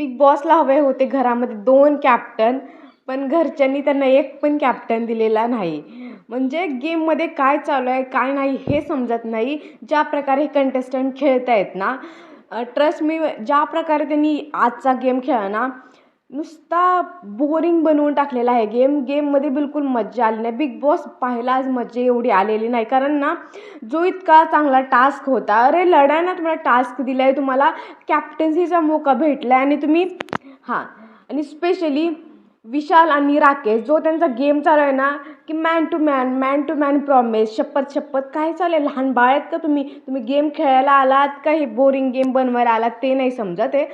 Big बॉसला हवे होते घरामध्ये दोन कॅप्टन पण घरच्यांनी त्यांना एक पण कॅप्टन दिलेला नाही. म्हणजे गेममध्ये काय चालू आहे काय नाही हे समजत नाही. ज्या प्रकारे कंटेस्टंट खेळत आहेत ना ट्रस्ट मी ज्या प्रकारे त्यांनी आजचा गेम खेळला ना नुसता बोरिंग बनवून टाकलेला आहे. गेम गेममध्ये बिलकुल मज्जा आली नाही. बिग बॉस पाहायला आज मज्जा एवढी आलेली नाही. कारण ना जो इतका चांगला टास्क होता अरे लढायला तुम्हाला टास्क दिला आहे तुम्हाला. कॅप्टन्सीचा मोका भेटला आहे आणि तुम्ही हां आणि स्पेशली विशाल आणि राकेश जो त्यांचा गेम चालू आहे ना की man to man man to man promise शपथ शपथ काय चालेल लहान बाळ आहेत का तुम्ही? तुम्ही गेम खेळायला आलात का? हे बोरिंग गेम बनवायला आलात? ते नाही समजत आहे.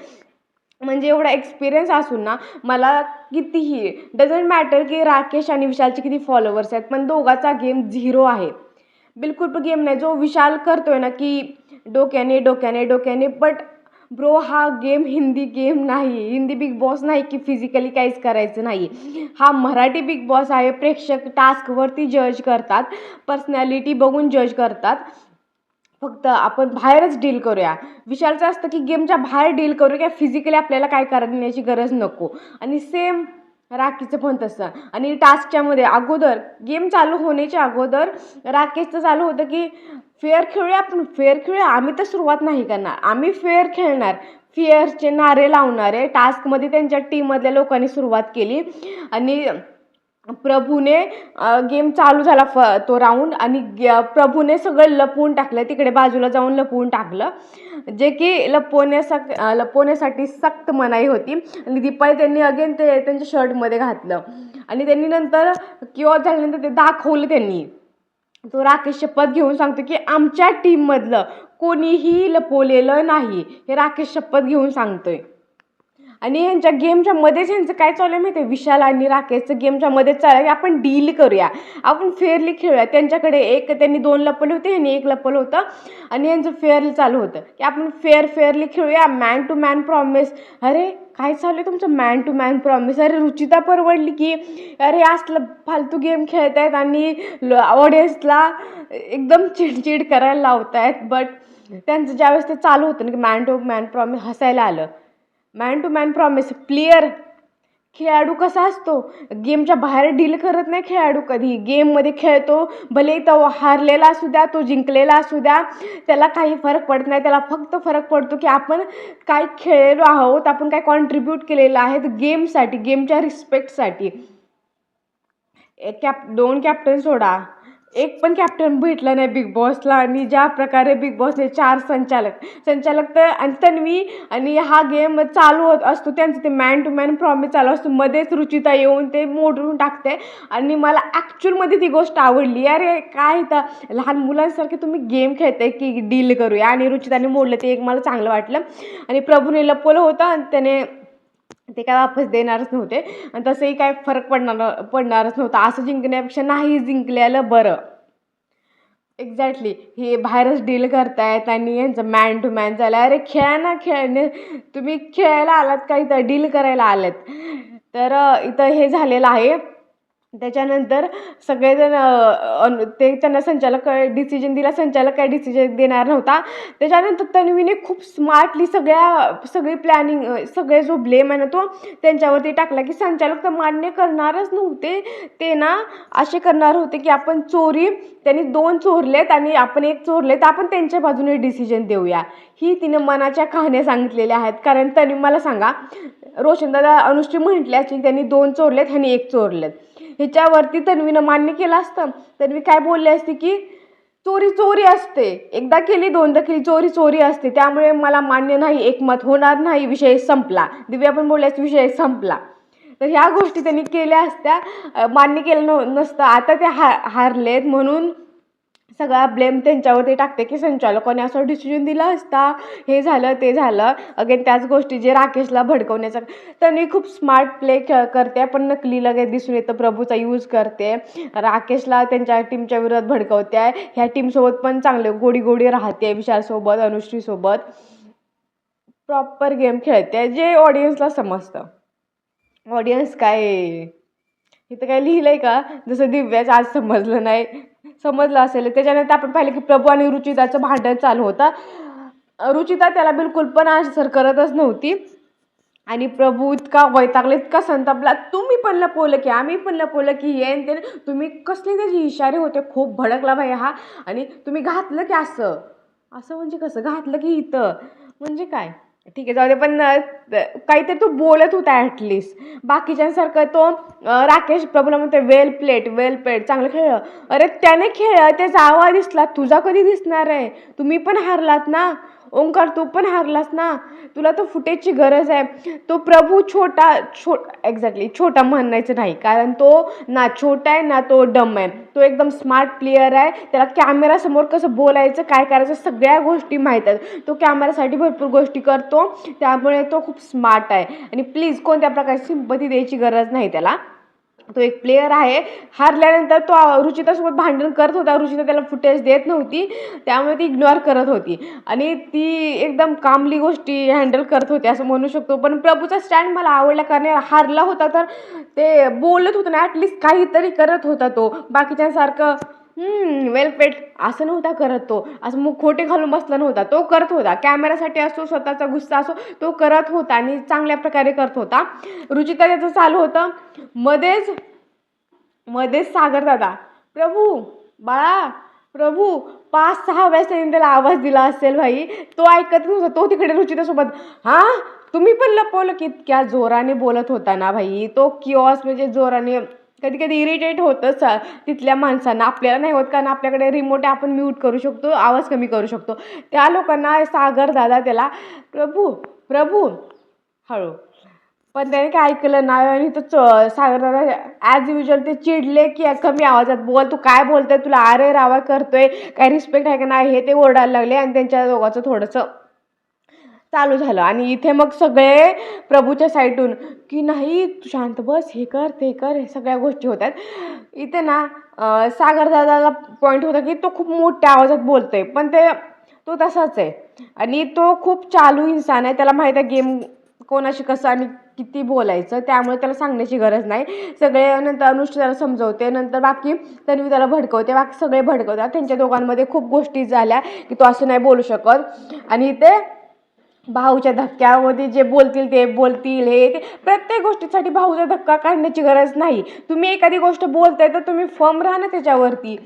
म्हणजे एवढा एक्सपिरियन्स असून ना मला कितीही डझंट मॅटर की राकेश आणि विशालचे किती फॉलोवर्स आहेत पण दोघाचा गेम झिरो आहे. बिलकुल पण गेम नाही. जो विशाल करतो आहे ना की डोक्याने डोक्याने डोक्याने बट ब्रो हा गेम हिंदी गेम नाही. हिंदी बिग बॉस नाही की फिजिकली काहीच करायचं नाही. हा मराठी बिग बॉस आहे. प्रेक्षक टास्कवरती जज करतात. पर्सनॅलिटी बघून जज करतात. फक्त आपण बाहेरच डील करूया. विशालचं असतं की गेमच्या बाहेर डील करू काय फिजिकली आपल्याला काय करण्याची गरज नको. आणि सेम राखीचं पण तसं. आणि टास्कच्यामध्ये अगोदर गेम चालू होण्याच्या अगोदर राकेशचं चालू होतं की फेअर खेळूया आपण. फेअर खेळूया. आम्ही तर सुरुवात नाही करणार. आम्ही फेअर खेळणार. फेअरचे नारे लावणारे. टास्कमध्ये त्यांच्या टीममधल्या लोकांनी सुरुवात केली. आणि प्रभूने गेम चालू झाला फ तो राऊंड आणि ग प्रभूने सगळं लपवून टाकलं. तिकडे बाजूला जाऊन लपवून टाकलं. जे की लपवण्यासक लपवण्यासाठी सक्त मनाई होती. आणि दीपाळी त्यांनी अगेन ते त्यांच्या शर्टमध्ये घातलं. आणि त्यांनी नंतर किंवा झाल्यानंतर ते दाखवलं त्यांनी. तो राकेश शपथ घेऊन सांगतो की आमच्या टीममधलं कोणीही लपवलेलं नाही. हे राकेश शपथ घेऊन सांगतोय. आणि ह्यांच्या गेमच्या मध्येच ह्यांचं काय चालू आहे माहिती आहे विशाल आणि राकेशचं गेमच्या मध्येच चालू आहे. की आपण डील करूया. आपण फेअरली खेळूया. त्यांच्याकडे एक त्यांनी दोन लपवले होते ह्यांनी एक लपवलं होतं. आणि यांचं फेअरली चालू होतं. की आपण फेअर फेअरली खेळूया. मॅन टू मॅन प्रॉमिस अरे काय चालू आहे तुमचं? मॅन टू मॅन प्रॉमिस अरे रुचिता परवडली की अरे असलं फालतू गेम खेळत आहेत आणि ऑडियन्सला एकदम चिडचिड करायला लावत आहेत बट त्यांचं ज्यावेळेस ते चालू होतं ना की मॅन टू मॅन प्रॉमिस हसायला आलं. Man to man promise player खेळाडू कसा असतो? गेमच्या बाहेर डील करत नाही खेळाडू कधी. गेममध्ये खेळतो भले तो हारलेला असू द्या तो जिंकलेला असू द्या त्याला काही फरक पडत नाही. त्याला फक्त फरक पडतो की आपण काय खेळलेलो आहोत आपण काय कॉन्ट्रीब्यूट केलेलं आहे गेमसाठी गेमच्या रिस्पेक्टसाठी एक कॅप दोन कॅप्टन सोडा. एक पण कॅप्टन भेटला नाही बिग बॉसला आणि ज्या प्रकारे बिग बॉसने चार संचालक संचालक तर आणि तन्वी आणि हा गेम चालू होत असतो. त्यांचं ते मॅन टू मॅन प्रॉमिस चालू असतो. मध्येच रुचिता येऊन ते मोडून टाकते आणि मला ॲक्च्युअलमध्ये ती गोष्ट आवडली. अरे काय तर लहान मुलांसारखे तुम्ही गेम खेळताय की डील करूया? आणि रुचिताने मोडलं ते एक मला चांगलं वाटलं. आणि प्रभूने लपवलं होतं आणि त्याने ते काय वापस देणारच नव्हते. आणि तसंही काय फरक पडणार पडणारच नव्हता. असं जिंकण्यापेक्षा नाही जिंकलेलं बरं. एक्झॅक्टली हे बाहेरच डील करतायत आणि यांचं मॅन टू मॅन झालं अरे खेळा ना खेळणे तुम्ही खेळायला आलात का इथं? डील करायला आलात. तर इथं हे झालेलं आहे. त्याच्यानंतर सगळेजण ते त्यांना संचालक डिसिजन दिला संचालक काय डिसिजन देणार नव्हता. त्याच्यानंतर तन्वीने खूप स्मार्टली सगळ्या सगळी प्लॅनिंग सगळे जो ब्लेम आहे ना तो त्यांच्यावरती टाकला की संचालक तर मान्य करणारच नव्हते. ते ना असे करणार होते की आपण चोरी त्यांनी दोन चोरलेत आणि आपण एक चोरले तर आपण त्यांच्या बाजूने डिसिजन देऊया. ही तिने मनाच्या कहाण्या सांगितलेल्या आहेत. कारण तन्वी मला सांगा रोशनदादा अनुश्री म्हटल्याची त्यांनी दोन चोरलेत आणि एक चोरलेत. ह्याच्यावरती तन्वीनं मान्य केलं असतं. तन्वी काय बोलली असती की चोरी चोरी असते. एकदा केली दोनदा केली चोरी चोरी असते. त्यामुळे मला मान्य नाही एकमत होणार नाही विषय संपला. दिव्या पण बोलल्यास विषय संपला. तर ह्या गोष्टी त्यांनी केल्या असत्या. मान्य केलं नसतं. आता ते हा हारलेत म्हणून सगळा ब्लेम त्यांच्यावरती टाकते की संचालकाने असं डिसिजन दिला असता हे झालं ते झालं. अगेन त्याच गोष्टी जे राकेशला भडकवण्याचं. त्यांनी खूप स्मार्ट प्ले करते पण नकली लगेच दिसून येतं. प्रभूचा यूज करते. राकेशला त्यांच्या टीमच्या विरोधात भडकवते. ह्या टीमसोबत पण चांगले गोडी गोडी राहते विशालसोबत अनुश्रीसोबत प्रॉपर गेम खेळते जे ऑडियन्सला समजतं. ऑडियन्स काय? इथं काय लिहिलं आहे का? जसं दिव्याच आज समजलं नाही. समजलं असेल. त्याच्यानंतर आपण पाहिलं की प्रभू आणि रुचिताचं भांडण चालू होतं. रुचिता त्याला बिलकुल पण आन्सर करतच नव्हती. आणि प्रभू इतका वैतागला इतका संतापला. तुम्ही पण लपवलं की आम्ही पण लपवलं की हे आणि ते. तुम्ही कसले त्याचे इशारे होते? खूप भडकला बाई हा. आणि तुम्ही घातलं की असं? असं म्हणजे कसं? घातलं की इथं? म्हणजे काय? ठीक आहे जाऊ दे पण काहीतरी तो बोलत होता ॲटलिस्ट बाकीच्यांसारखं तो राकेश प्रभूला म्हणतो वेल प्लेट वेल प्लेट चांगलं खेळलं अरे त्याने खेळ त्याचा आवाज दिसला. तुझा कधी दिसणार आहे? तुम्ही पण हारलात ना? ओंकार तू पण हारलास ना? तुला तो फुटेजची गरज आहे. तो प्रभू छोटा छो एक्झॅक्टली छोटा म्हणायचं नाही. कारण तो ना छोटा आहे ना तो डम आहे. तो एकदम स्मार्ट प्लेयर आहे. त्याला कॅमेरासमोर कसं बोलायचं काय करायचं सगळ्या गोष्टी माहीत आहेत. तो कॅमेरासाठी भरपूर गोष्टी करतो. त्यामुळे तो खूप स्मार्ट आहे. आणि प्लीज कोणत्या प्रकारची सिंपती द्यायची गरज नाही त्याला. तो एक प्लेयर आहे. हारल्यानंतर तो रुचितासोबत भांडण करत होता. रुचिता त्याला फुटेज देत नव्हती. त्यामुळे ती इग्नोर करत होती. आणि ती एकदम कामली गोष्टी हँडल करत होती असं म्हणू शकतो. पण प्रभूचा स्टँड मला आवडला कारण हारला होता तर ते बोलत होतं ना ॲटलिस्ट काहीतरी करत होता तो. बाकीच्यांसारखं वेल पेट असं नव्हता करत तो. असं मग खोटे घालून बसला नव्हता. तो करत होता. कॅमेरासाठी असो स्वतःचा गुस्सा असो तो करत होता आणि चांगल्या प्रकारे करत होता. रुचिता त्याचं चालू होतं. मध्येच मध्येच सागर दादा. प्रभू बाळा प्रभू पाच सहा वेळेस त्यांनी त्याला आवाज दिला असेल भाई. तो ऐकत नव्हता. तो तिकडे रुचितासोबत हां? तुम्ही पण लपवलं की इतक्या जोराने बोलत होता ना भाई? तो किऑस म्हणजे जोराने कधी कधी इरिटेट होतंच तिथल्या माणसांना. आपल्याला नाही होत कारण आपल्याकडे रिमोट आहे आपण म्यूट करू शकतो आवाज कमी करू शकतो. त्या लोकांना सागर दादा त्याला प्रभू प्रभू. हळू. पण त्याने काय ऐकलं नाही आणि तो च सागर दादा ॲज युजल ते चिडले की कमी आवाजात बोल तू काय बोलतोय? तुला आरे रावा करतोय. काय रिस्पेक्ट आहे का नाही? हे ते ओरडायला लागले आणि त्यांच्या दोघांचं थोडंसं चालू झालं. आणि इथे मग सगळे प्रभूच्या साईडून की नाही तू शांत बस हे कर ते कर हे सगळ्या गोष्टी होतात इथे ना सागरदादाला पॉईंट होता की तो खूप मोठ्या आवाजात बोलतोय. पण ते तो तसाच आहे. आणि तो खूप चालू इन्सान आहे. त्याला माहीत आहे गेम कोणाशी कसं आणि किती बोलायचं त्यामुळे त्याला सांगण्याची गरज नाही. सगळे नंतर अनुष्ठ त्याला समजवते. नंतर बाकी तन्वी त्याला भडकवते. बाकी सगळे भडकवतात. त्यांच्या दोघांमध्ये खूप गोष्टी झाल्या की तो असं नाही बोलू शकत. आणि ते भाऊच्या धक्क्यामध्ये जे बोलतील ते बोलतील हे ते. प्रत्येक गोष्टीसाठी भाऊचा धक्का काढण्याची गरज नाही. तुम्ही एखादी गोष्ट बोलताय तर तुम्ही फर्म राहा ना त्याच्यावरती.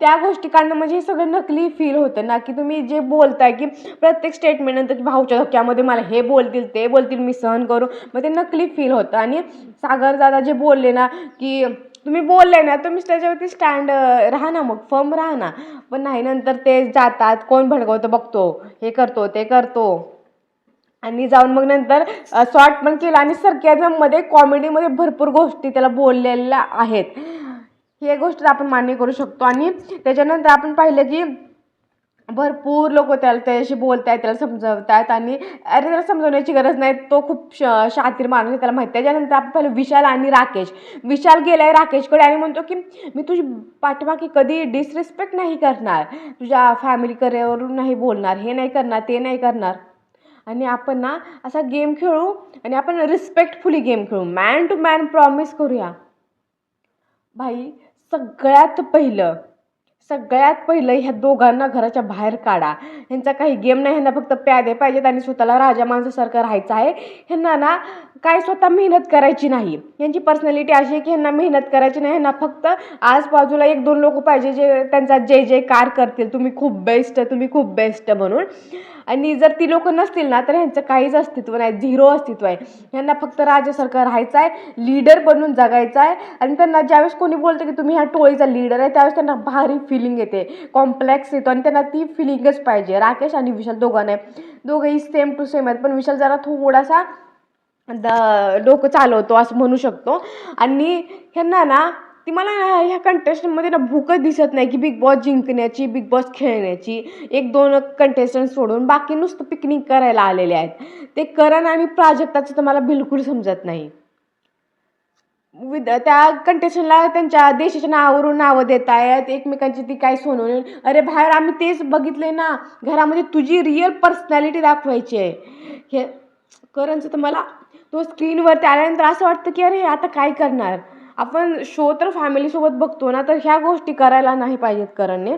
त्या गोष्टी काढणं म्हणजे हे सगळं नकली फील होतं ना की तुम्ही जे बोलताय की प्रत्येक स्टेटमेंटनंतर भाऊच्या धक्क्यामध्ये मला हे बोलतील ते बोलतील मी सहन करू. मग ते नकली फील होतं. आणि सागर दादा जे बोलले ना की तुम्ही बोलले ना तुम्ही त्याच्यावरती स्टँड राहा ना मग फर्म राहा ना. पण नाही नंतर ते जातात कोण भडकवतं बघतो. हे करतो ते करतो. आणि जाऊन मग नंतर शॉर्ट पण केला आणि सरक्याजममध्ये कॉमेडीमध्ये भरपूर गोष्टी त्याला बोललेल्या आहेत. हे गोष्ट आपण मान्य करू शकतो. आणि त्याच्यानंतर आपण पाहिलं की भरपूर लोक त्याला त्याच्याशी बोलत आहेत त्याला समजवत आहेत आणि अरे त्याला समजवण्याची गरज नाही. तो खूप श शातीर माणूस आहे त्याला माहिती आहे. त्याच्यानंतर आपण पाहिलं विशाल आणि राकेश. विशाल गेला आहे राकेशकडे आणि म्हणतो की मी तुझी पाठीमागे कधी डिसरिस्पेक्ट नाही करणार. तुझ्या फॅमिली करिअरवरून नाही बोलणार. हे नाही करणार ते नाही करणार. आणि आपण ना असा गेम खेळू आणि आपण रिस्पेक्टफुली गेम खेळू. मॅन टू मॅन प्रॉमिस करूया. भाई सगळ्यात पहिलं सगळ्यात पहिलं ह्या दोघांना घराच्या बाहेर काढा. ह्यांचा काही गेम नाही ह्यांना फक्त प्यादे पाहिजेत आणि स्वतःला राजा माणसासारखं राहायचं आहे. ह्यांना ना काय स्वतः मेहनत करायची नाही. यांची पर्सनॅलिटी अशी आहे की ह्यांना मेहनत करायची नाही. ह्यांना फक्त आजबाजूला एक दोन लोक पाहिजे जे त्यांचा जे जे कार करतील. तुम्ही खूप बेस्ट तुम्ही खूप बेस्ट म्हणून. आणि जर ती लोक नसतील ना तर ह्यांचं काहीच अस्तित्व नाही. झिरो अस्तित्व आहे. ह्यांना फक्त राजासारखं राहायचं आहे. लीडर बनून जगायचं आहे आणि त्यांना ज्यावेळेस कोणी बोलतं की तुम्ही ह्या टोळीचा लीडर आहे त्यावेळेस त्यांना भारी फिलिंग येते. कॉम्प्लेक्स येतो आणि त्यांना ती फिलिंगच पाहिजे. राकेश आणि विशाल दोघांना दोघंही सेम टू सेम आहेत. पण विशाल जरा थोडासा द डोकं चालवतो असं म्हणू शकतो. आणि ह्यांना ना ती मला ह्या कंटेस्टंटमध्ये ना भूकच दिसत नाही की बिग बॉस जिंकण्याची बिग बॉस खेळण्याची. एक दोन कंटेस्टंट सोडून बाकी नुसतं पिकनिक करायला आलेले आहेत. ते करण आणि प्राजक्ताचं तर मला बिलकुल समजत नाही. विद त्या कंटेस्टंटला त्यांच्या देशाच्या नावावरून नावं देत आहेत. एकमेकांची ती काय सोनवून अरे बाहेर आम्ही तेच बघितले ना. घरामध्ये तुझी रिअल पर्सनॅलिटी दाखवायची आहे. हे करणचं तर मला तो स्क्रीनवरती आल्यानंतर असं वाटतं की अरे आता काय करणार? आपण शो तर फॅमिलीसोबत बघतो ना तर ह्या गोष्टी करायला नाही पाहिजेत करणने.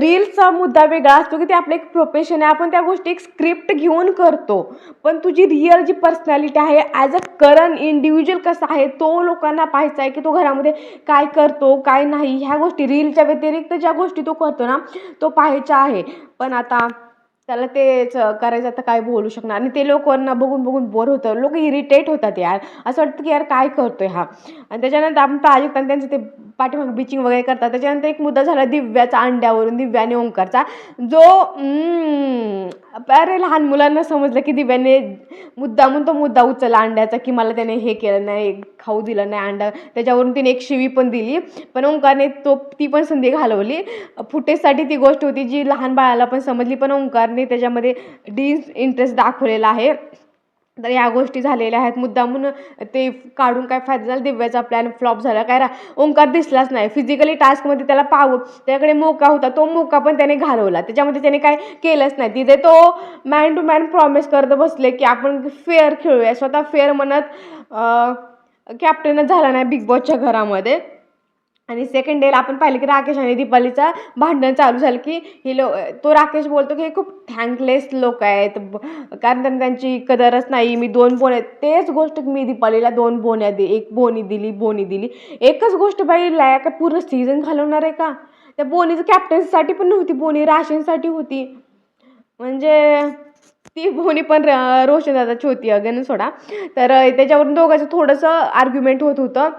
रील्सचा मुद्दा वेगळा असतो की ते आपलं एक प्रोफेशन आहे आपण त्या गोष्टी एक स्क्रिप्ट घेऊन करतो. पण तुझी रिअल जी पर्सनॅलिटी आहे ॲज अ करण इंडिव्हिज्युअल कसा आहे तो लोकांना पाहायचा आहे की तो घरामध्ये काय करतो काय नाही ह्या गोष्टी रीलच्या व्यतिरिक्त ज्या गोष्टी तो करतो ना तो पाहायचा आहे. पण आता त्याला तेच करायचं आता काय बोलू शकणार? आणि ते लोकांना बघून बघून बोर होतं. लोक इरिटेट होतात यार. असं वाटतं की यार काय करतोय हा? आणि त्याच्यानंतर आपण प्राजक्त आणि त्यांचं ते पाठीमाग बिचिंग वगैरे करतात. त्याच्यानंतर एक मुद्दा झाला दिव्याचा अंड्यावरून दिव्याने ओंकारचा. जो अरे लहान मुलांना समजलं की दिव्याने मुद्दामून तो मुद्दा उचलला अंड्याचा की मला त्याने हे केलं नाही खाऊ दिलं नाही अंडा. त्याच्यावरून तिने एक शिवी पण दिली. पण ओंकारने तो ती पण संधी घालवली. फुटेजसाठी ती गोष्ट होती जी लहान बाळाला पण समजली. पण ओंकारने त्याच्यामध्ये डिस इंटरेस्ट दाखवलेला आहे. तर या गोष्टी झालेल्या आहेत. मुद्दामून ते काढून काय फायदा झाला? दिव्याचा प्लॅन फ्लॉप झाला. काय रा ओंकार दिसलाच नाही. फिजिकली टास्कमध्ये त्याला पाव त्याकडे मोका होता. तो मोका पण त्याने घालवला. त्याच्यामध्ये त्याने काय केलंच नाही. तिथे तो मॅन टू मॅन प्रॉमिस करत बसले की आपण फेअर खेळूया. स्वतः फेअर म्हणत कॅप्टनच झाला नाही बिग बॉसच्या घरामध्ये. आणि सेकंड डेला आपण पाहिलं की राकेश आणि दीपालीचा भांडण चालू झालं की ही लो तो राकेश बोलतो की हे खूप थँकलेस लोक आहेत. ब- कारण त्यांना त्यांची कदरच नाही. मी दोन बोन तेच गोष्ट मी दीपालीला दोन बोन्या दे एक बोनी दिली बोनी दिली. एकच गोष्ट बाई लाया का पूर्ण सीझन घालवणार आहे का? त्या बोनीचं कॅप्टन्सीसाठी पण नव्हती बोनी राशनसाठी होती. म्हणजे ती बोनी पण रोशन दादाची होती अगं सोडा. तर त्याच्यावरून दोघांचं थोडंसं आर्ग्युमेंट होत होतं.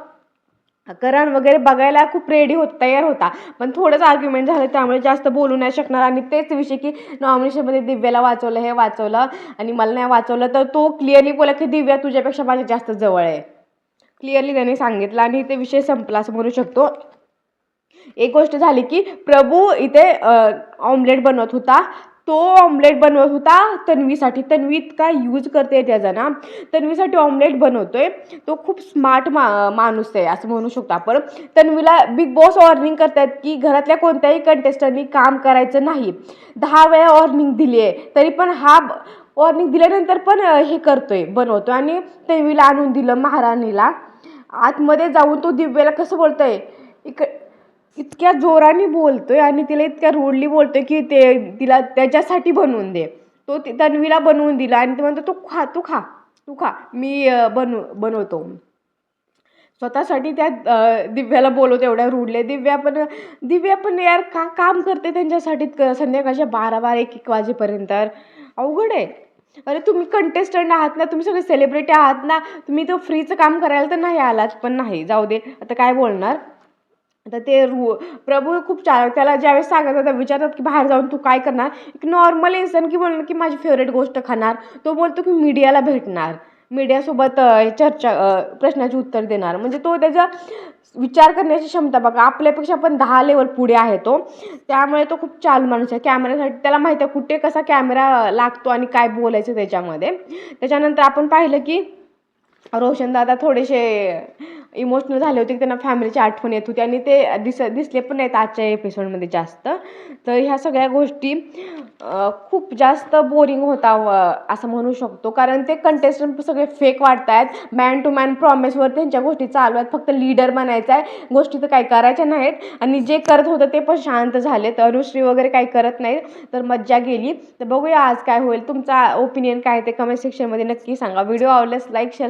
करण वगैरे बघायला खूप रेडी होत तयार होता. पण थोडंच आर्ग्युमेंट झालं त्यामुळे जास्त बोलू नाही शकणार. आणि तेच विषय की नॉमिनेशनमध्ये दिव्याला वाचवलं हे वाचवलं. आणि मला नाही वाचवलं तर तो क्लिअरली बोला की दिव्या तुझ्यापेक्षा माझ्या जास्त जवळ आहे. क्लिअरली त्याने सांगितलं आणि ते विषय संपला असं म्हणू शकतो. एक गोष्ट झाली की प्रभू इथे ऑमलेट बनवत होता. तो ऑमलेट बनवत होता. तन्वीसाठी. तन्वी इतका यूज करते त्याचा ना. तन्वीसाठी ऑमलेट बनवतोय. तो खूप स्मार्ट मा माणूस आहे असं म्हणू शकतो आपण. तन्वीला बिग बॉस वॉर्निंग करतात की घरातल्या कोणत्याही कंटेस्टंटनी काम करायचं नाही. दहा वेळा वॉर्निंग दिली आहे. तरी पण हा वॉर्निंग दिल्यानंतर पण अं, हे करतोय बनवतोय. आणि तन्वीला आणून दिलं महाराणीला. आतमध्ये जाऊन तो दिव्याला कसं बोलतोय? इक इतक्या जोराने बोलतोय आणि तिला इतक्या रूडली बोलतोय की ते तिला त्याच्यासाठी बनवून दे. तो ती- तन्वीला बनवून दिला आणि ते म्हणतो तू खा तू खा तू खा मी अं, बनव बनवतो. स्वतःसाठी त्या दिव्याला बोलवतो एवढ्या रूडले. दिव्या पण दिव्या पण यार का काम करते त्यांच्यासाठी संध्याकाळच्या बारा बारा एक एक वाजेपर्यंत. अवघड आहे. अरे तुम्ही कंटेस्टंट आहात ना तुम्ही सगळे सेलिब्रिटी आहात ना तुम्ही तो फ्रीचं काम करायला तर नाही आलात पण नाही जाऊ दे. आता काय बोलणार? आता ते रू प्रभू खूप चा त्याला ज्यावेळेस सांगत होता विचारतात की बाहेर जाऊन तू काय करणार? एक नॉर्मल इन्सान की बोलणार की माझी फेवरेट गोष्ट खाणार. तो बोलतो की मीडियाला भेटणार. मीडियासोबत चर्चा प्रश्नाची उत्तर देणार. म्हणजे तो त्याचा विचार करण्याची क्षमता बघा आपल्यापेक्षा पण दहा लेवल पुढे आहे तो. त्यामुळे तो खूप चालू माणूस आहे. कॅमेऱ्यासाठी त्याला माहिती आहे कुठे कसा कॅमेरा लागतो आणि काय बोलायचं त्याच्यामध्ये. त्याच्यानंतर आपण पाहिलं की रोशन दादा थोडेसे इमोशनल झाले होते की त्यांना फॅमिलीची आठवण येत होती आणि ते दिस दिसले पण नाहीत आजच्या एपिसोडमध्ये जास्त. तर ह्या सगळ्या गोष्टी खूप जास्त बोरिंग होता असं म्हणू शकतो. कारण ते कंटेस्टंट सगळे फेक वाटत आहेत मॅन टू मॅन प्रॉमिसवर त्यांच्या गोष्टी चालू आहेत. फक्त लीडर बनायचं आहे गोष्टी तर काही करायच्या नाहीत. आणि जे करत होतं ते पण शांत झाले तर अनुश्री वगैरे काही करत नाहीत. तर मज्जा गेली. तर बघूया आज काय होईल. तुमचा ओपिनियन काय ते कमेंट सेक्शनमध्ये नक्की सांगा. व्हिडिओ आवडल्यास लाईक शेअर